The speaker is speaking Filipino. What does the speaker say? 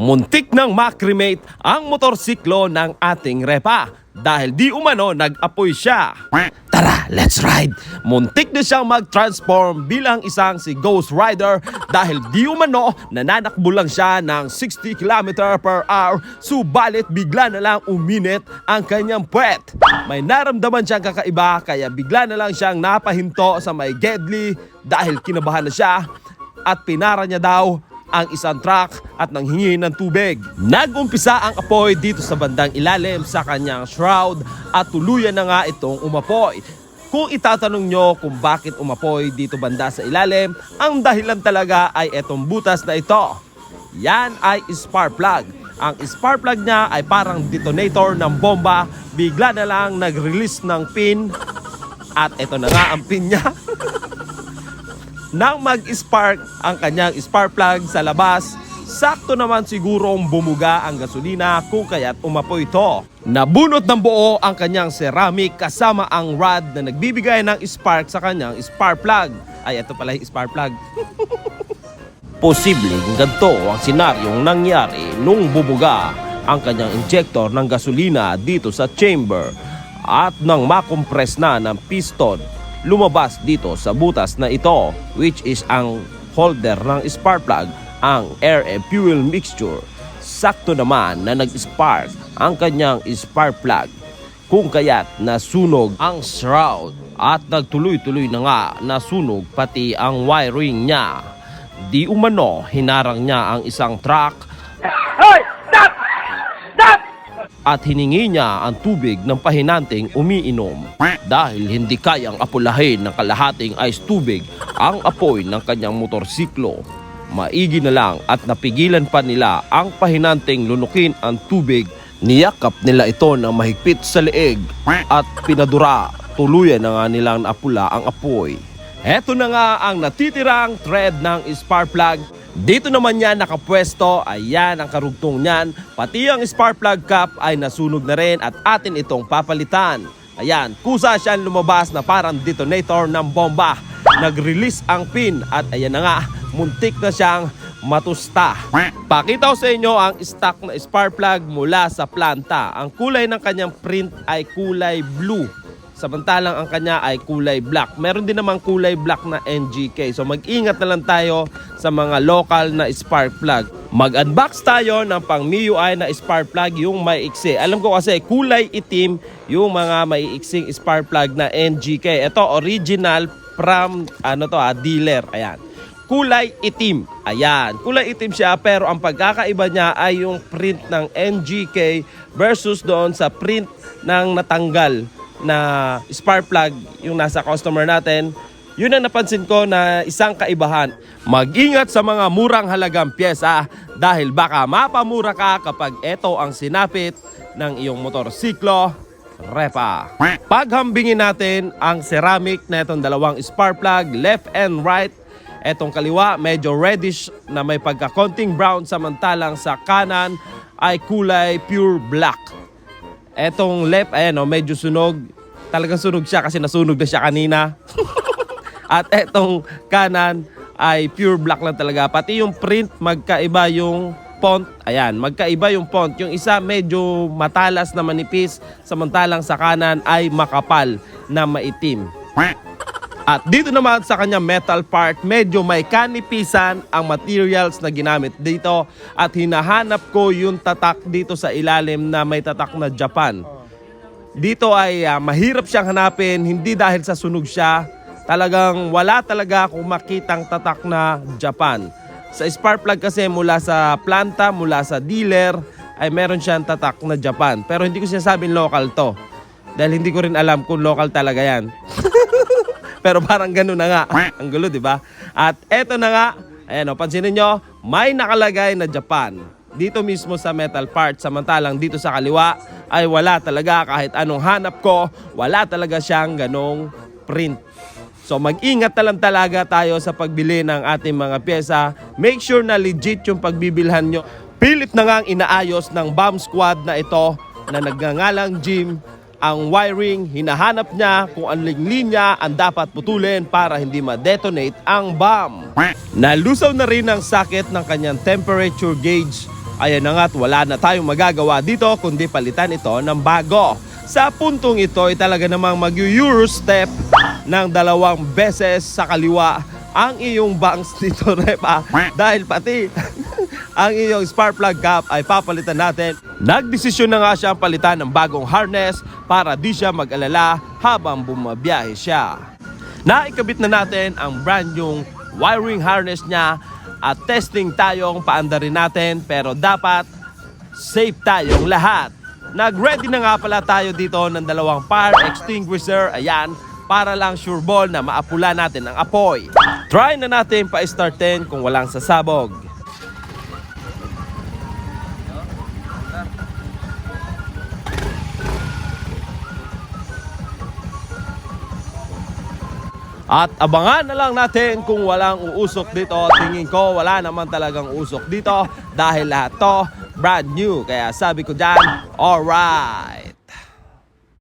Muntik nang makremate ang motorsiklo ng ating repa dahil di umano nag-apoy siya. Tara, let's ride! Muntik na siyang mag-transform bilang isang si Ghost Rider dahil di umano nananakbo lang siya ng 60 km per hour subalit bigla na lang uminit ang kanyang puwet. May naramdaman siyang kakaiba kaya bigla na lang siyang napahinto sa may Gedli dahil kinabahan na siya at pinara niya daw ang isang truck at nanghingi ng tubig. Nagumpisa ang apoy dito sa bandang ilalim sa kanyang shroud at tuluyan na nga itong umapoy. Kung itatanong nyo kung bakit umapoy dito banda sa ilalim, ang dahilan talaga ay itong butas na ito. Yan ay spark plug. Ang spark plug niya ay parang detonator ng bomba. Bigla na lang nag-release ng pin at ito na nga ang pin niya. nang mag-spark ang kanyang spark plug sa labas, sakto naman sigurong bumuga ang gasolina kung kaya't umapoy ito. Nabunot ng buo ang kanyang ceramic kasama ang rod na nagbibigay ng spark sa kanyang spark plug. Ay, ito pala yung spark plug. Posibleng ganito ang senaryong nangyari nung bumuga ang kanyang injector ng gasolina dito sa chamber at nang makompress na ng piston lumabas dito sa butas na ito which is ang holder ng spark plug ang air and fuel mixture. Sakto naman na nag-spark ang kanyang spark plug. Kung kaya't nasunog ang shroud at nagtuloy-tuloy na nga nasunog pati ang wiring niya. Di umano hinarang niya ang isang truck at hiningi niya ang tubig ng pahinanting umiinom dahil hindi kayang apulahin ng kalahating ice tubig ang apoy ng kanyang motorsiklo. Maigi na lang at napigilan pa nila ang pahinanting lunukin ang tubig. Niyakap nila ito ng mahigpit sa leeg at pinadura. Tuluyan na nga nilang naapula ang apoy. Heto na nga ang natitirang thread ng spark plug dito naman yan nakapwesto, ayan ang karugtong niyan. Pati ang spark plug cap ay nasunog na rin at atin itong papalitan. Ayan, kusa siyang lumabas na parang detonator ng bomba. Nag-release ang pin at ayan na nga, muntik na siyang matusta. Pakita ko sa inyo ang stock na spark plug mula sa planta. Ang kulay ng kanyang print ay kulay blue. Samantalang ang kanya ay kulay black. Meron din namang kulay black na NGK. So mag-ingat na lang tayo sa mga local na spark plug. Mag-unbox tayo ng pang MIUI na spark plug yung may iksi. Alam ko kasi kulay itim yung mga may iksing spark plug na NGK. Ito original from ano to ah, dealer. Ayan. Kulay itim. Ayan. Kulay itim siya pero ang pagkakaiba niya ay yung print ng NGK versus doon sa print ng natanggal na spark plug yung nasa customer natin, yun ang napansin ko na isang kaibahan. Mag-ingat sa mga murang halagang pyesa dahil baka mapamura ka kapag ito ang sinapit ng iyong motorsiklo, repa. Paghambingin natin ang ceramic na itong dalawang spark plug, left and right. Etong kaliwa, medyo reddish na may pagkakonting brown samantalang sa kanan ay kulay pure black. Etong left, ayan o, medyo sunog. Talagang sunog siya kasi nasunog na siya kanina. At etong kanan ay pure black lang talaga. Pati yung print, magkaiba yung font. Ayan, magkaiba yung font. Yung isa medyo matalas na manipis, samantalang sa kanan ay makapal na maitim. At dito naman sa kanya metal part, medyo may kanipisan ang materials na ginamit dito at hinahanap ko yung tatak dito sa ilalim na may tatak na Japan. Dito ay ah, mahirap siyang hanapin, hindi dahil sa sunog siya. Talagang wala talaga akong makitang tatak na Japan. Sa spark plug kasi mula sa planta, mula sa dealer, ay meron siyang tatak na Japan. Pero hindi ko sinasabing local to. Dahil hindi ko rin alam kung local talaga yan. Pero parang ganun na nga. Ang gulo, di ba? At eto na nga, ayan o, pansinin nyo, may nakalagay na Japan. Dito mismo sa metal part, samantalang dito sa kaliwa ay wala talaga kahit anong hanap ko, wala talaga siyang ganong print. So mag-ingat na lang talaga tayo sa pagbili ng ating mga pyesa. Make sure na legit yung pagbibilhan nyo. Pilit na nga ang inaayos ng bomb squad na ito na nagngangalang Jim ang wiring, hinahanap niya kung anong linya ang dapat putulin para hindi ma-detonate ang bomb. Nalusaw na rin ang socket ng kanyang temperature gauge Ayan na nga't wala na tayong magagawa dito kundi palitan ito ng bago. Sa puntong ito ay talaga namang mag-euro step ng dalawang beses sa kaliwa ang iyong bangs dito, Rep. ah. Dahil pati ang iyong spark plug cap ay papalitan natin. Nagdesisyon na nga siya palitan ng bagong harness para di siya mag-alala habang bumabiyahe siya. Naikabit na natin ang brand yung wiring harness niya at testing tayong paandarin natin pero dapat safe tayong lahat. Nag-ready na nga pala tayo dito ng dalawang fire extinguisher, ayan, para lang sure ball na maapula natin ang apoy. Try na natin pa-startin kung walang sasabog. At abangan na lang natin kung walang uusok dito. Tingin ko wala naman talagang usok dito dahil lahat to brand new. Kaya sabi ko dyan, alright.